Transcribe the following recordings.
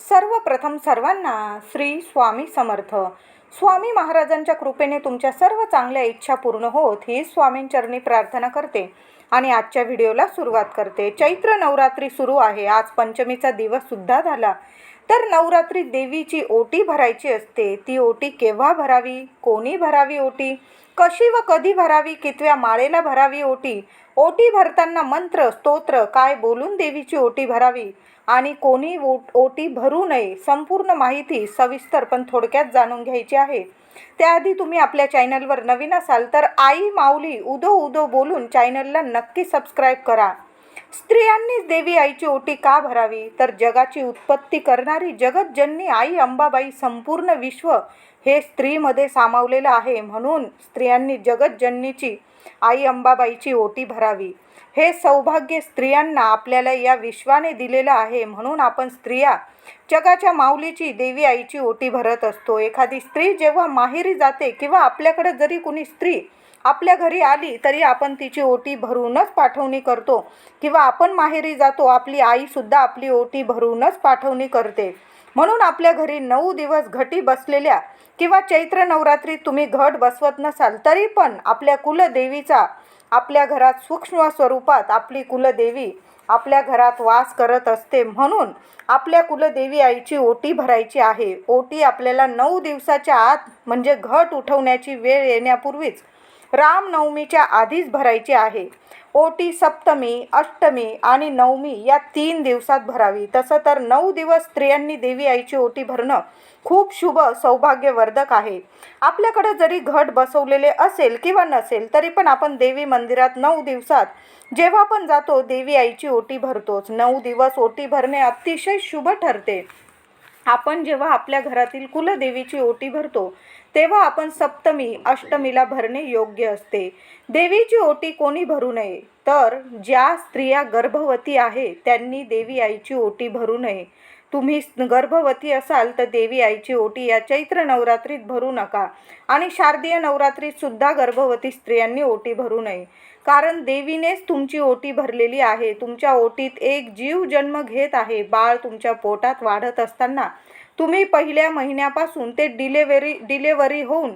सर्वप्रथम सर्वांना श्री स्वामी समर्थ. स्वामी महाराजांच्या कृपेने तुमच्या सर्व चांगल्या इच्छा पूर्ण होत ही स्वामींचरणी प्रार्थना करते आणि आजच्या व्हिडिओला सुरुवात करते. चैत्र नवरात्री सुरू आहे. आज पंचमीचा दिवससुद्धा झाला. तर नवरात्री देवीची ओटी भरायची असते. ती ओटी केव्हा भरावी? कोणी भरावी ओटी? कशी व कधी भरावी? कितव्या माळेला भरावी ओटी? ओटी भरताना मंत्र स्तोत्र काय बोलून देवीची ओटी भरावी? आणि कोणी ओ ओटी भरू नये संपूर्ण माहिती सविस्तर पण थोडक्यात जाणून घ्यायची आहे. त्याआधी तुम्ही आपल्या चॅनलवर नवीन असाल तर आई माऊली उदो उदो बोलून चॅनलला नक्की सबस्क्राईब करा. स्त्रियांनीच देवी आईची ओटी का भरावी? तर जगाची उत्पत्ती करणारी जगतजननी आई अंबाबाई संपूर्ण विश्व हे स्त्रीमध्ये सामावलेलं आहे म्हणून स्त्रियांनी जगतजननीची आई अंबाबाईची ओटी भरावी. हे सौभाग्य स्त्रियांना आपल्याला या विश्वाने दिलेलं आहे. म्हणून आपण स्त्रिया जगाच्या माऊलीची देवी आईची ओटी भरत असतो. एखादी स्त्री जेव्हा माहेरी जाते किंवा आपल्याकडे जरी कुणी स्त्री आपल्या घरी आली तरी आपण तिची ओटी भरूनच पाठवणी करतो. किंवा आपण माहेरी जातो आपली आईसुद्धा आपली ओटी भरूनच पाठवणी करते. म्हणून आपल्या घरी नऊ दिवस घटी बसलेल्या किंवा चैत्र नवरात्रीत तुम्ही घट बसवत नसाल तरी पण आपल्या कुलदेवीचा आपल्या घरात सूक्ष्म स्वरूपात आपली कुलदेवी आपल्या घरात वास करत असते म्हणून आपल्या कुलदेवी आईची ओटी भरायची आहे. ओटी आपल्याला नऊ दिवसाच्या आत म्हणजे घट उठवण्याची वेळ येण्यापूर्वीच रामनवमीच्या आधीच भरायची आहे. ओटी सप्तमी अष्टमी आणि नवमी या तीन दिवसात भरावी. तसं तर नऊ दिवस स्त्रियांनी देवी आईची ओटी भरणं खूप शुभ सौभाग्यवर्धक आहे. आपल्याकडे जरी घट बसवलेले असेल किंवा नसेल तरी पण आपण देवी मंदिरात नऊ दिवसात जेव्हा पण जातो देवी आईची ओटी भरतोच. नऊ दिवस ओटी भरणे अतिशय शुभ ठरते. आपण जेव्हा आपल्या घरातील कुलदेवीची ओटी भरतो तेव्हा आपण सप्तमी अष्टमीला भरणे योग्य असते. देवीची ओटी कोणी भरू नये? तर ज्या स्त्रिया गर्भवती आहे त्यांनी देवी आईची ओटी भरू नये. तुम्ही गर्भवती असाल तर देवी आईची ओटी या चैत्र नवरात्रीत भरू नका. आणि शारदीय नवरात्रीत सुद्धा गर्भवती स्त्रियांनी ओटी भरू नये. कारण देवीनेच तुमची ओटी भरलेली आहे. तुमच्या ओटीत एक जीव जन्म घेत आहे. बाळ तुमच्या पोटात वाढत असताना तुम्ही पहिल्या महिन्यापासून ते डिलेवरी डिलेवरी होऊन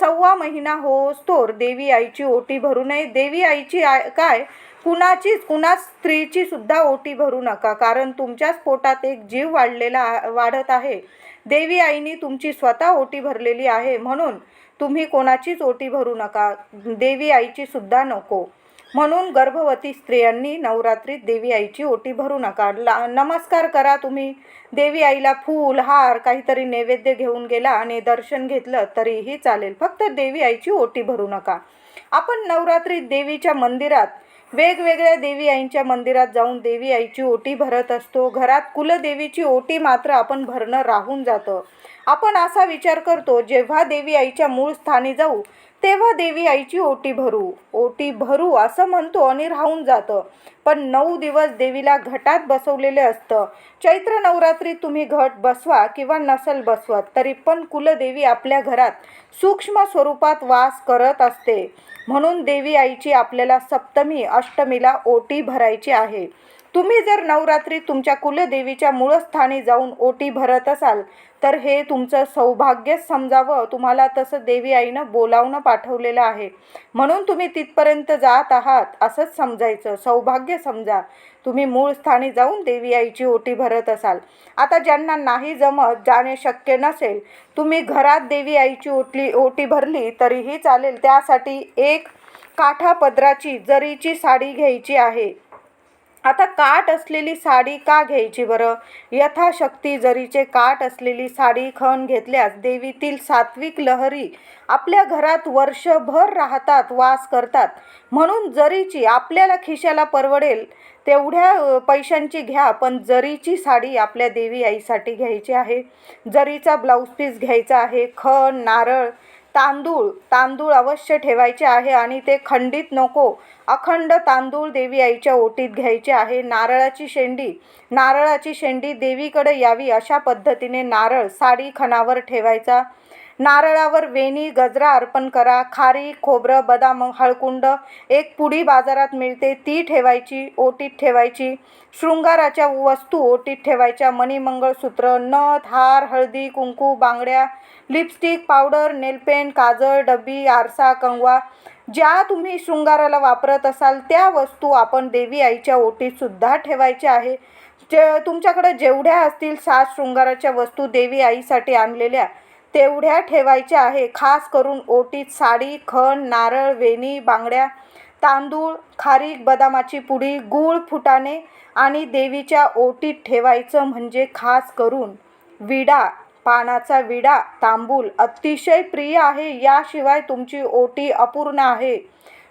सव्वा महिना होस्तोर देवी आईची ओटी भरू नये. देवी आईची आय काय? कुणाचीच कुणाच स्त्रीची सुद्धा ओटी भरू नका. कारण तुमच्याच पोटात एक जीव वाढलेला वाढत आहे. देवी आईने तुमची स्वतः ओटी भरलेली आहे म्हणून तुम्ही कोणाचीच ओटी भरू नका. देवी आईची सुद्धा नको. म्हणून गर्भवती स्त्रियांनी नवरात्रीत देवी आईची ओटी भरू नका. ला नमस्कार करा तुम्ही. देवी आईला फूल हार काहीतरी नैवेद्य घेऊन गेला आणि दर्शन घेतलं तरीही चालेल. फक्त देवी आईची ओटी भरू नका. आपण नवरात्रीत देवीच्या मंदिरात वेगवेगळ्या देवी आईंच्या मंदिरात जाऊन देवी आईची ओटी भरत असतो. घरात कुलदेवीची ओटी मात्र आपण भरणं राहून जातं. आपण असा विचार करतो जेव्हा देवी आईच्या मूळ स्थानी जाऊ तेव्हा देवी आईची ओटी भरू. ओटी भरू असं म्हणतो आणि राहून जातं. पण नऊ दिवस देवीला घटात बसवलेले असतं. चैत्र नवरात्री तुम्ही घट बसवा किंवा नसल बसवत तरी पण कुलदेवी आपल्या घरात सूक्ष्म स्वरूपात वास करत असते. म्हणून देवी आईची आपल्याला सप्तमी अष्टमीला ओटी भरायची आहे. तुम्ही जर नवरात्री तुमच्या कुलदेवीच्या मूळस्थानी जाऊन ओटी भरत असाल तर हे तुमचं सौभाग्यच समजावं. तुम्हाला तसं देवी आईनं बोलावणं पाठवलेलं आहे. म्हणून तुम्ही तिथपर्यंत जात आहात असंच समजायचं. सौभाग्य समजा. तुम्ही मूळ स्थानी जाऊन देवी आईची ओटी भरत असाल. आता ज्यांना नाही जमत जाणे शक्य नसेल तुम्ही घरात देवी आईची ओटली ओटी भरली तरीही चालेल. त्यासाठी एक काठा पदराची जरीची साडी घ्यायची आहे. आता काठ असलेली साडी का घ्यायची बरं? यथाशक्ती जरीचे काठ असलेली साडी खण घेतल्यास देवीतील सात्विक लहरी आपल्या घरात वर्षभर राहतात वास करतात. म्हणून जरीची आपल्याला खिशाला परवडेल तेवढ्या पैशांची घ्या पण जरीची साडी आपल्या देवी आईसाठी घ्यायची आहे. जरीचा ब्लाऊज पीस घ्यायचा आहे खण नारळ तांदूळ तांदूळ अवश्य ठेवायचे आहे आणि ते खंडित नको. अखंड तांदूळ देवी आईच्या ओटीत घ्यायचे आहे. नारळाची शेंडी नारळाची शेंडी देवीकडे यावी अशा पद्धतीने नारळ साडी खणावर ठेवायचा. नारळावर वेणी गजरा अर्पण करा. खारी खोबरं बदाम हळकुंड एक पुडी बाजारात मिळते. ती ठेवायची ओटीत ठेवायची. शृंगाराच्या वस्तू ओटीत ठेवायच्या. मणिमंगळसूत्र नथ हार हळदी कुंकू बांगड्या लिपस्टिक पावडर नेलपेंट काजळ डब्बी आरसा कंगवा. ज्या तुम्ही शृंगाराला वापरत असाल त्या वस्तू आपण देवी आईच्या ओटीतसुद्धा ठेवायच्या आहे. जे तुमच्याकडे जेवढ्या असतील सात शृंगाराच्या वस्तू देवी आईसाठी आणलेल्या तेवढ्या ठेवायच्या आहे. खास करून ओटीत साडी खण नारळ वेणी बांगड्या तांदूळ खारीक बदामाची पुडी गूळ फुटाणे आणि देवीच्या ओटीत ठेवायचं म्हणजे खास करून विडा पानाचा विडा तांबूल अतिशय प्रिय आहे. याशिवाय तुमची ओटी अपूर्ण आहे.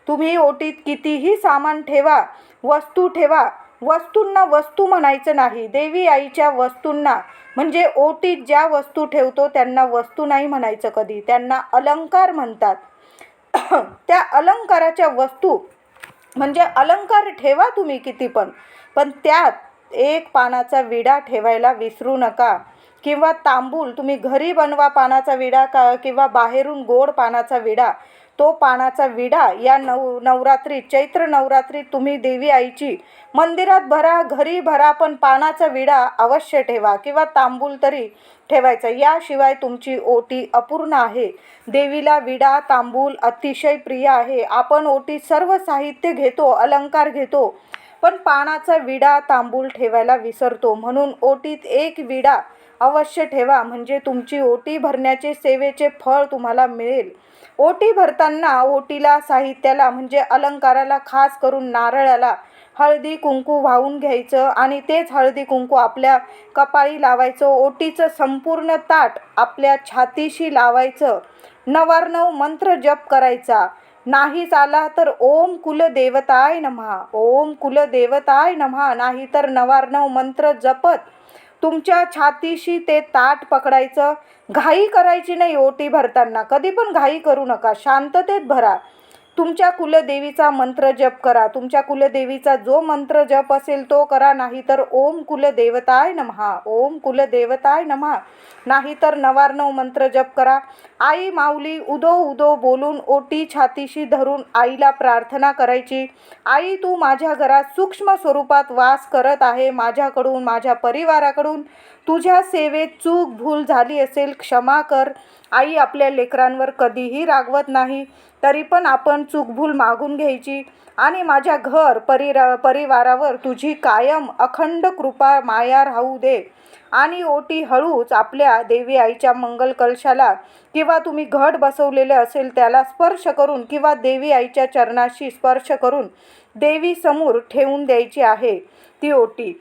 तुम्ही ओटीत कितीही सामान ठेवा वस्तू ठेवा वस्तूंना वस्तू म्हणायचं नाही. देवी आईच्या वस्तूंना म्हणजे ओटीत ज्या वस्तू ठेवतो त्यांना वस्तू नाही म्हणायचं कधी. त्यांना अलंकार म्हणतात. त्या अलंकाराच्या वस्तू म्हणजे अलंकार ठेवा तुम्ही किती पण पण त्यात एक पानाचा विडा ठेवायला विसरू नका. किंवा तांबूल तुम्ही घरी बनवा पानाचा विडा का किंवा बाहेरून गोड पानाचा विडा. तो पानाचा विडा या नव नवरात्री चैत्र नवरात्रीत तुम्ही देवी आईची मंदिरात भरा घरी भरा पण पानाचा विडा अवश्य ठेवा किंवा तांबूल तरी ठेवायचा. याशिवाय तुमची ओटी अपूर्ण आहे. देवीला विडा तांबूल अतिशय प्रिय आहे. आपण ओटीत सर्व साहित्य घेतो अलंकार घेतो पण पानाचा विडा तांबूल ठेवायला विसरतो. म्हणून ओटीत एक विडा अवश्य ठेवा. म्हणजे तुमची ओटी भरण्याचे सेवेचे फळ तुम्हाला मिळेल. ओटी भरताना ओटीला साहित्याला म्हणजे अलंकाराला खास करून नारळाला हळदी कुंकू वाहून घ्यायचं आणि तेच हळदी कुंकू आपल्या कपाळी लावायचं. ओटीचं संपूर्ण ताट आपल्या छातीशी लावायचं. नवारनव मंत्र जप करायचा. नाहीच आला तर ओम कुलदेवताय नमहा. ओम कुलदेवताय नमहा. नाही तर नवारनव मंत्र जपत तुमच्या छातीशी ते ताट पकडायचं. घाई करायची नाही ओटी भरताना. कधी पण घाई करू नका. शांततेत भरा. तुमच्या कुलदेवीचा मंत्र जप करा. तुमच्या कुलदेवीचा जो मंत्र जप असेल तो करा. नाही तर ओम कुलदेवताय नमहा. ओम कुलदेवताय नमहा. नाही तर नवार्णव मंत्र जप करा. आई माऊली उदो उदो बोलून ओटी छातीशी धरून आईला प्रार्थना करायची. आई तू माझ्या घरात सूक्ष्म स्वरूपात वास करत आहे. माझ्याकडून माझ्या परिवाराकडून तुझ्या सेवेत चूक भूल झाली असेल क्षमा कर. आई आपल्या लेकरांवर कधीही रागवत नाही तरी पण आपण चूकभूल मागून घ्यायची. आणि माझ्या घर परिरा परिवारावर तुझी कायम अखंड कृपा माया राहू दे. आणि ओटी हळूच आपल्या देवी आईच्या मंगल कलशाला किंवा तुम्ही घट बसवलेले असेल त्याला स्पर्श करून किंवा देवी आईच्या चरणाशी स्पर्श करून देवी समोर ठेवून द्यायची आहे ती ओटी.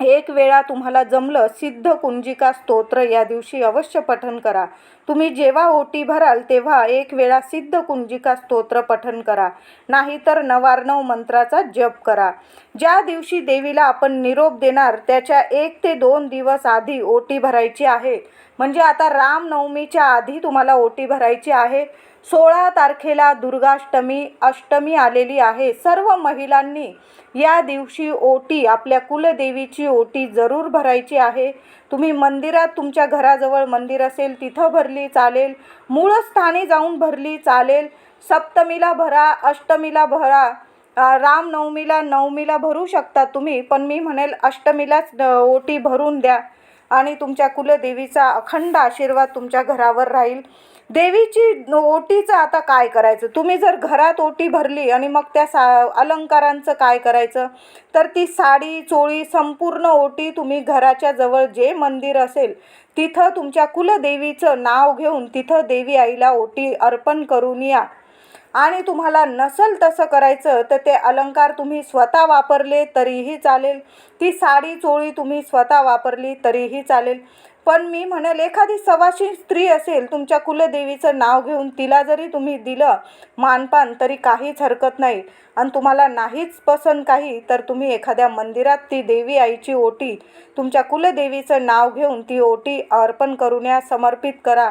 एक वेळा तुम्हाला जमलं सिद्ध कुंजिका स्तोत्र या दिवशी अवश्य पठन करा. तुम्ही जेव्हा ओटी भराल तेव्हा एक वेळा सिद्ध कुंजिका स्तोत्र पठन करा. नाहीतर नवार्णव मंत्राचा जप करा. ज्या दिवशी देवीला आपण निरोप देणार त्याच्या एक ते दोन दिवस आधी ओटी भरायची आहे. म्हणजे आता रामनवमीच्या आधी तुम्हाला ओटी भरायची आहे. सोळा तारखेला दुर्गाष्टमी अष्टमी आलेली आहे. सर्व महिलांनी या दिवशी ओटी आपल्या कुलदेवीची ओटी जरूर भरायची आहे. तुम्ही मंदिरात तुमच्या घराजवळ मंदिर असेल तिथं भरली चालेल. मूळ स्थानी जाऊन भरली चालेल. सप्तमीला भरा अष्टमीला भरा रामनवमीला नवमीला भरू शकता तुम्ही पण मी म्हणेल अष्टमीलाच ओटी भरून द्या. आणि तुमच्या कुलदेवीचा अखंड आशीर्वाद तुमच्या घरावर राहील. देवीची ओटीचं आता काय करायचं? तुम्ही जर घरात ओटी भरली आणि मग त्या सा अलंकारांचं काय करायचं? तर ती साडी चोळी संपूर्ण ओटी तुम्ही घराच्या जवळ जे मंदिर असेल तिथं तुमच्या कुलदेवीचं नाव घेऊन तिथं देवी आईला ओटी अर्पण करून या. आणि तुम्हाला नसल तसं करायचं तर ते अलंकार तुम्ही स्वतः वापरले तरीही चालेल. ती साडी चोळी तुम्ही स्वतः वापरली तरीही चालेल. पण मी म्हणेल एखादी सवाशी स्त्री असेल तुमच्या कुलदेवीचं नाव घेऊन तिला जरी तुम्ही दिलं मानपान तरी काहीच हरकत नाही. आणि तुम्हाला नाहीच पसंत काही तर तुम्ही एखाद्या मंदिरात ती देवी आईची ओटी तुमच्या कुलदेवीचं नाव घेऊन ती ओटी अर्पण करून या समर्पित करा.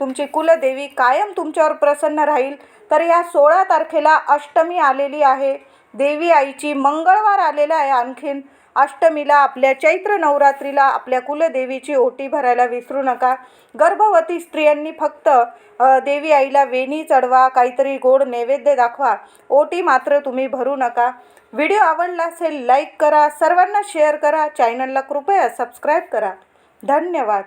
तुमची कुलदेवी कायम तुमच्यावर प्रसन्न राहील. तर या सोळा तारखेला अष्टमी आलेली आहे. देवी आईची मंगळवार आलेला आहे आणखीन. अष्टमीला आपल्या चैत्र नवरात्रीला आपल्या कुलदेवीची ओटी भरायला विसरू नका. गर्भवती स्त्रियांनी फक्त देवी आईला वेणी चढवा काहीतरी गोड नैवेद्य दाखवा. ओटी मात्र तुम्ही भरू नका. व्हिडिओ आवडला असेल लाईक करा. सर्वांना शेअर करा. चॅनलला कृपया सबस्क्राईब करा. धन्यवाद.